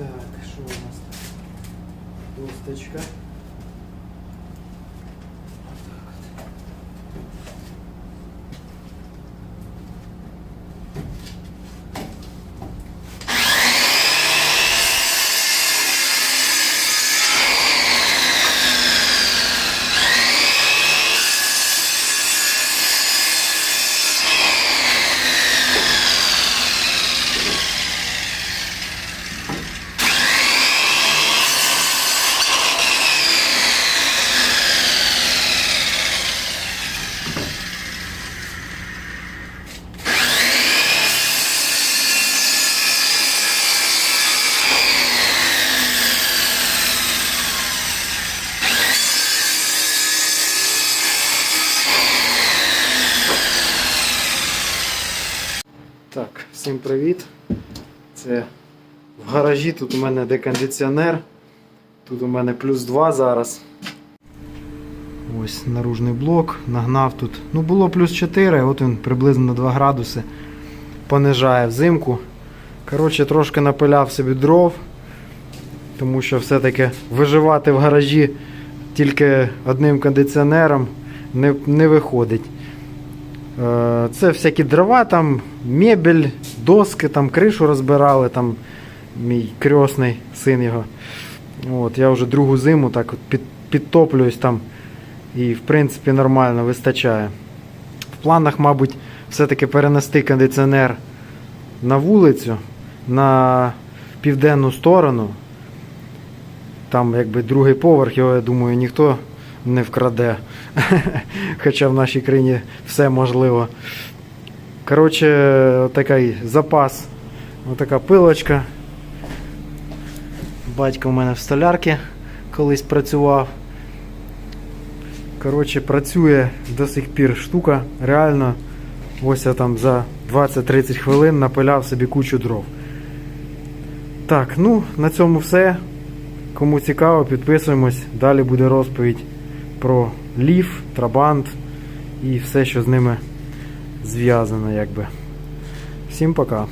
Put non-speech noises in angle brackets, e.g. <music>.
Так, що у нас тут? Досточка. Так, всім привіт. Це в гаражі тут у мене декондиціонер. Тут у мене плюс 2 зараз. Ось наружний блок, нагнав тут. Ну було плюс 4, от він приблизно на 2 градуси. Понижає взимку. Коротше, трошки напиляв собі дров, тому що все-таки виживати в гаражі тільки одним кондиціонером не, не виходить. Е, Це всякі дрова, там, мебель, доски, там, кришу розбирали, там мій крьосний син його. От, я вже другу зиму так під, підтоплююсь там і в принципі нормально вистачає. В планах, мабуть, все-таки перенести кондиціонер на вулицю, на південну сторону. Там якби другий поверх, його, я думаю, ніхто не вкраде. <laughs> Хоча в нашій країні все можливо. Коротше, такий запас. Отака пилочка. Батько в мене в столярці колись працював. Коротше, працює до сих пір штука. Реально, ось я там за 20-30 хвилин напиляв собі кучу дров. Так, ну на цьому все. Кому цікаво, підписуємось. Далі буде розповідь про лів, трабант і все, що з ними зв'язано, якби. Всім пока.